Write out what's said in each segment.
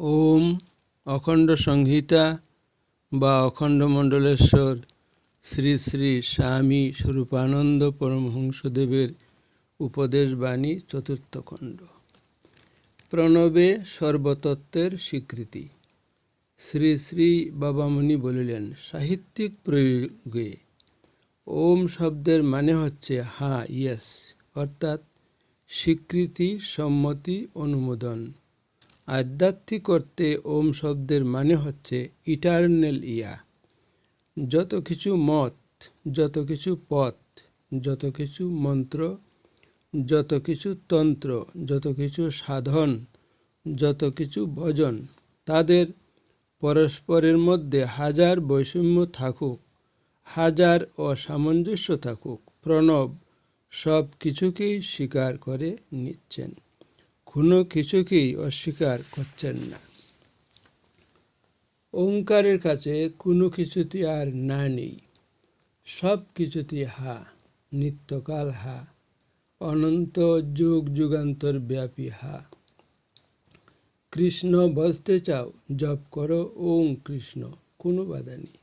ওম অখণ্ড সংহিতা বা অখণ্ড মণ্ডলেশ্বর, শ্রী শ্রী স্বামী স্বরূপানন্দ পরমহংসদেবের উপদেশ বাণী চতুর্থ খণ্ড। প্রণবে সর্বতত্ত্বের স্বীকৃতি। শ্রী শ্রী বাবামণি বলিলেন, সাহিত্যিক প্রয়োগে ওম শব্দের মানে হচ্ছে হা, ইয়েস, অর্থাৎ স্বীকৃতি সম্মতি অনুমোদন। আধ্যাত্মিক অর্থে ওম শব্দের মানে হচ্ছে ইটার্নাল ইয়া। যত কিছু মত, যত কিছু পথ, যত কিছু মন্ত্র, যত কিছু তন্ত্র, যত কিছু সাধন, যত কিছু ভজন, তাদের পরস্পরের মধ্যে হাজার বৈষম্য থাকুক, হাজার অসামঞ্জস্য থাকুক, প্রণব সব কিছুকেই স্বীকার করে নিচ্ছেন। কোনো কিছুকেই অস্বীকার করছেন না। ওঙ্কারের কাছে কোনো কিছুতে আর না নেই। সব কিছুতে হা, নিত্যকাল হা, অনন্ত যুগ যুগান্তর ব্যাপী হা। কৃষ্ণ বসতে চাও, জপ করো ওং কৃষ্ণ, কোনো বাধা নেই।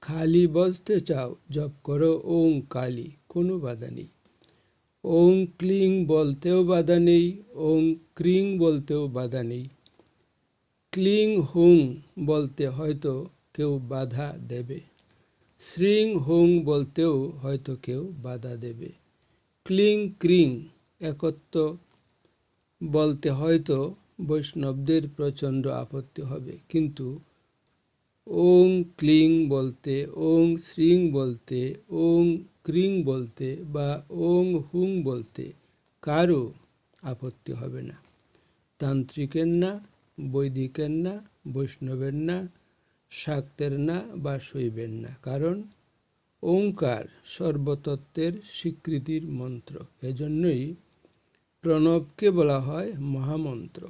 খালি বসতে চাও, জপ করো ওং কালী, কোনো বাধা নেই। ওং ক্লিং বলতেও বাধা নেই, ওং ক্রিং বলতেও বাধা নেই। ক্লিং হুং বলতে হয়তো কেউ বাধা দেবে। শ্রিং হুং বলতেও হয়তো কেউ বাধা দেবে। ক্লিং ক্রিং একত্র বলতে হয়তো বৈষ্ণবদের প্রচণ্ড আপত্তি হবে, কিন্তু ওং ক্লিং বলতে, ওং শ্রিং বলতে, ওং ক্রিং বলতে বা ওং হুং বলতে কারও আপত্তি হবে না। তান্ত্রিকের না, বৈদিকের না, বৈষ্ণবের না, শাক্তের না বা শৈবের না। কারণ ওঙ্কার সর্বতত্ত্বের স্বীকৃতির মন্ত্র। এজন্যই প্রণবকে বলা হয় মহামন্ত্র।